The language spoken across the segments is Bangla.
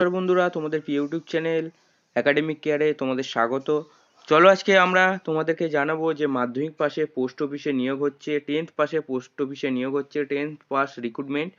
নমস্কার বন্ধুরা, তোমাদের প্রিয় ইউটিউব চ্যানেল একাডেমিক কেয়ারে তোমাদের স্বাগত। চলো আজকে আমরা তোমাদেরকে জানাব যে মাধ্যমিক পাশে পোস্ট অফিসে নিয়োগ হচ্ছে টেন্থ পাশে পোস্ট অফিসে নিয়োগ হচ্ছে টেন্থ পাস রিক্রুটমেন্ট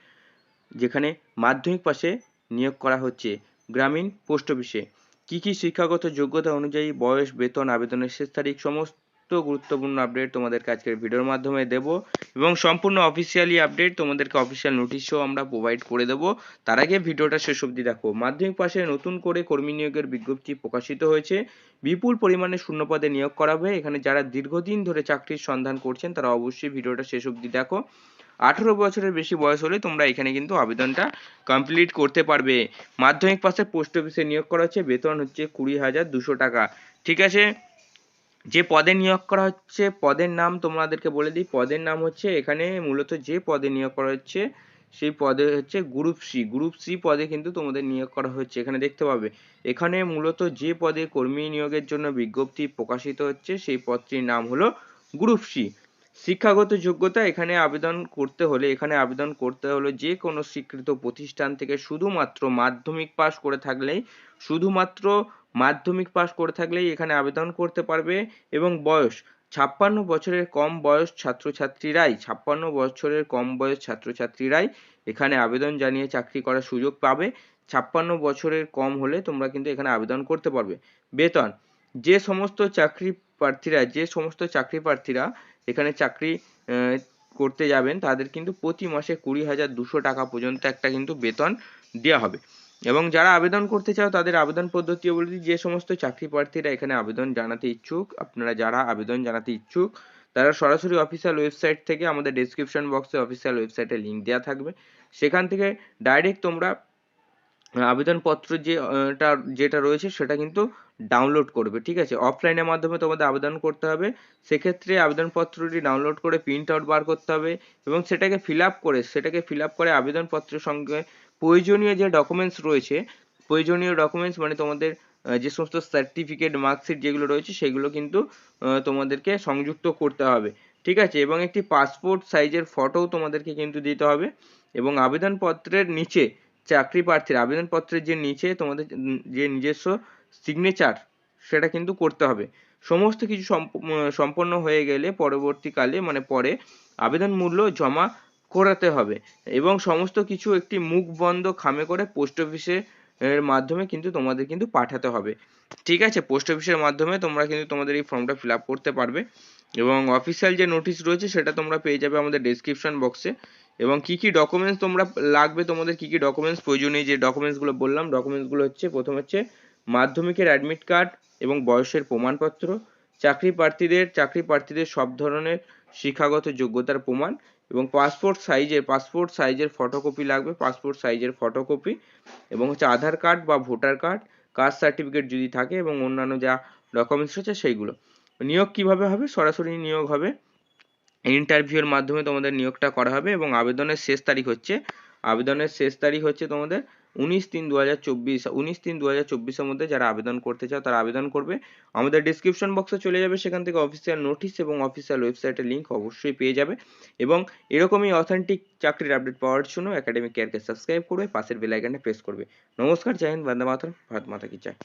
যেখানে মাধ্যমিক পাশে নিয়োগ করা হচ্ছে গ্রামীণ পোস্ট অফিসে। কী কী শিক্ষাগত যোগ্যতা অনুযায়ী বয়স, বেতন, আবেদনের শেষ তারিখ, সমস্ত গুরুত্বপূর্ণ আপডেট তোমাদেরকে আজকের ভিডিওর মাধ্যমে দেব এবং সম্পূর্ণ অফিসিয়ালি আপডেট তোমাদেরকে অফিসিয়াল নোটিশও আমরা প্রোভাইড করে দেব। তার আগে ভিডিওটা শেষ অবধি দেখো। মাধ্যমিক পাশে নতুন করে কর্মী নিয়োগের বিজ্ঞপ্তি প্রকাশিত হয়েছে। বিপুল পরিমাণে শূন্যপদে নিয়োগ করা হবে। এখানে যারা দীর্ঘদিন ধরে চাকরির সন্ধান করছেন, তারা অবশ্যই ভিডিওটা শেষ অবধি দেখো। আঠেরো বছরের বেশি বয়স হলে তোমরা এখানে কিন্তু আবেদনটা কমপ্লিট করতে পারবে। মাধ্যমিক পাশে পোস্ট অফিসে নিয়োগ করা হচ্ছে। বেতন হচ্ছে কুড়ি হাজার দুশো টাকা। ঠিক আছে? যে পদে নিয়োগ করা হচ্ছে, পদের নাম তোমাদেরকে বলে দিই। পদের নাম হচ্ছে, এখানে মূলত যে পদে নিয়োগ করা হচ্ছে, সেই পদে হচ্ছে গ্রুপ সি। গ্রুপ সি পদে কিন্তু তোমাদের নিয়োগ করা হচ্ছে, এখানে দেখতে পাবে। এখানে মূলত যে পদে কর্মী নিয়োগের জন্য বিজ্ঞপ্তি প্রকাশিত হচ্ছে, সেই পদটির নাম হলো গ্রুপ সি। শিক্ষাগত যোগ্যতা এখানে আবেদন করতে হলে, এখানে আবেদন করতে হলে যে কোনো স্বীকৃত প্রতিষ্ঠান থেকে শুধুমাত্র মাধ্যমিক পাশ করে থাকলেই শুধুমাত্র মাধ্যমিক পাশ করে থাকলেই এখানে আবেদন করতে পারবে এবং বয়স ছাপ্পান্ন বছরের কম বয়স ছাত্রছাত্রীরাই, ছাপ্পান্ন বছরের কম বয়স ছাত্রছাত্রীরাই এখানে আবেদন জানিয়ে চাকরি করার সুযোগ পাবে। ছাপ্পান্ন বছরের কম হলে তোমরা কিন্তু এখানে আবেদন করতে পারবে। বেতন, যে সমস্ত চাকরি প্রার্থীরা, যে সমস্ত চাকরি প্রার্থীরা এখানে চাকরি করতে যাবেন, তাদের কিন্তু প্রতি মাসে কুড়ি হাজার দুশো টাকা পর্যন্ত একটা কিন্তু বেতন দেওয়া হবে। এবং যারা আবেদন করতে চাও, তাদের আবেদন পদ্ধতি বলে দিই যে সমস্ত চাকরি প্রার্থীরা এখানে আবেদন জানাতে ইচ্ছুক, আপনারা যারা আবেদন জানাতে ইচ্ছুক, তারা সরাসরি অফিসিয়াল ওয়েবসাইট থেকে আমাদের ডেসক্রিপশন বক্সে অফিসিয়াল ওয়েবসাইটে লিঙ্ক দেওয়া থাকবে। সেখান থেকে ডাইরেক্ট তোমরা আবেদনপত্র যে টা, যেটা রয়েছে সেটা কিন্তু ডাউনলোড করবে, ঠিক আছে? অফলাইনের মাধ্যমে তোমাদের আবেদন করতে হবে। সেক্ষেত্রে আবেদনপত্রটি ডাউনলোড করে প্রিন্ট আউট বার করতে হবে এবং সেটাকে ফিল আপ করে, সেটাকে ফিল আপ করে আবেদনপত্রের সঙ্গে প্রয়োজনীয় যে ডকুমেন্টস রয়েছে, প্রয়োজনীয় ডকুমেন্টস মানে তোমাদের যে সমস্ত সার্টিফিকেট মার্কশিট যেগুলো রয়েছে সেগুলো কিন্তু তোমাদেরকে সংযুক্ত করতে হবে, ঠিক আছে? এবং একটি পাসপোর্ট সাইজের ফটোও তোমাদেরকে কিন্তু দিতে হবে এবং আবেদনপত্রের নিচে চাকরি প্রার্থীর আবেদনপত্রের যে নিচে তোমাদের যে নিজস্ব সিগনেচার সেটা কিন্তু করতে হবে। সমস্ত কিছু সম্পন্ন হয়ে গেলে পরবর্তীকালে মানে পরে আবেদন মূল্য জমা করাতে হবে এবং সমস্ত কিছু একটি মুখ বন্ধ খামে করে পোস্ট অফিসে এর মাধ্যমে কিন্তু তোমাদের কিন্তু পাঠাতে হবে। ঠিক আছে পোস্ট অফিসের মাধ্যমে তোমরা কিন্তু তোমাদের এই ফর্মটা ফিল আপ করতে পারবে এবং অফিসিয়াল যে নোটিশ রয়েছে, সেটা তোমরা পেয়ে যাবে আমাদের ডেসক্রিপশন বক্সে এবং কি কি ডকুমেন্টস তোমরা লাগবে, তোমাদের কি কি ডকুমেন্টস প্রয়োজনীয়, যে ডকুমেন্টসগুলো বললাম ডকুমেন্টসগুলো হচ্ছে, প্রথম হচ্ছে মাধ্যমিকের অ্যাডমিট কার্ড এবং বয়সের প্রমাণপত্র, চাকরি প্রার্থীদের চাকরি প্রার্থীদের সব ধরনের শিক্ষাগত যোগ্যতার প্রমাণ এবং পাসপোর্ট সাইজের পাসপোর্ট সাইজের ফটোকপি লাগবে পাসপোর্ট সাইজের ফটোকপি এবং হচ্ছে আধার কার্ড বা ভোটার কার্ড কাস্ট সার্টিফিকেট যদি থাকে এবং অন্যান্য যা ডকুমেন্টস রয়েছে সেইগুলো। নিয়োগ কীভাবে হবে? সরাসরি নিয়োগ হবে। ইন্টারভিউর মাধ্যমে তোমাদের নিয়োগটা করা হবে এবং আবেদনের শেষ তারিখ হচ্ছে, আবেদনের শেষ তারিখ হচ্ছে তোমাদের উনিশ তিন দু হাজার চব্বিশ, উনিশ তিন দু হাজার চব্বিশের মধ্যে যারা আবেদন করতে চাও তারা আবেদন করবে। আমাদের ডিসক্রিপশন বক্সে চলে যাবে, সেখান থেকে অফিসিয়াল নোটিশ এবং অফিসিয়াল ওয়েবসাইটের লিঙ্ক অবশ্যই পেয়ে যাবে এবং এরকমই অথেন্টিক চাকরির আপডেট পাওয়ার জন্য একাডেমিক কেয়ারকে সাবস্ক্রাইব করবে, পাশের বেল আইকনে প্রেস করবে। নমস্কার, জয় হিন্দ, বন্দে মাতরম, ভারত মাতা কি চায়।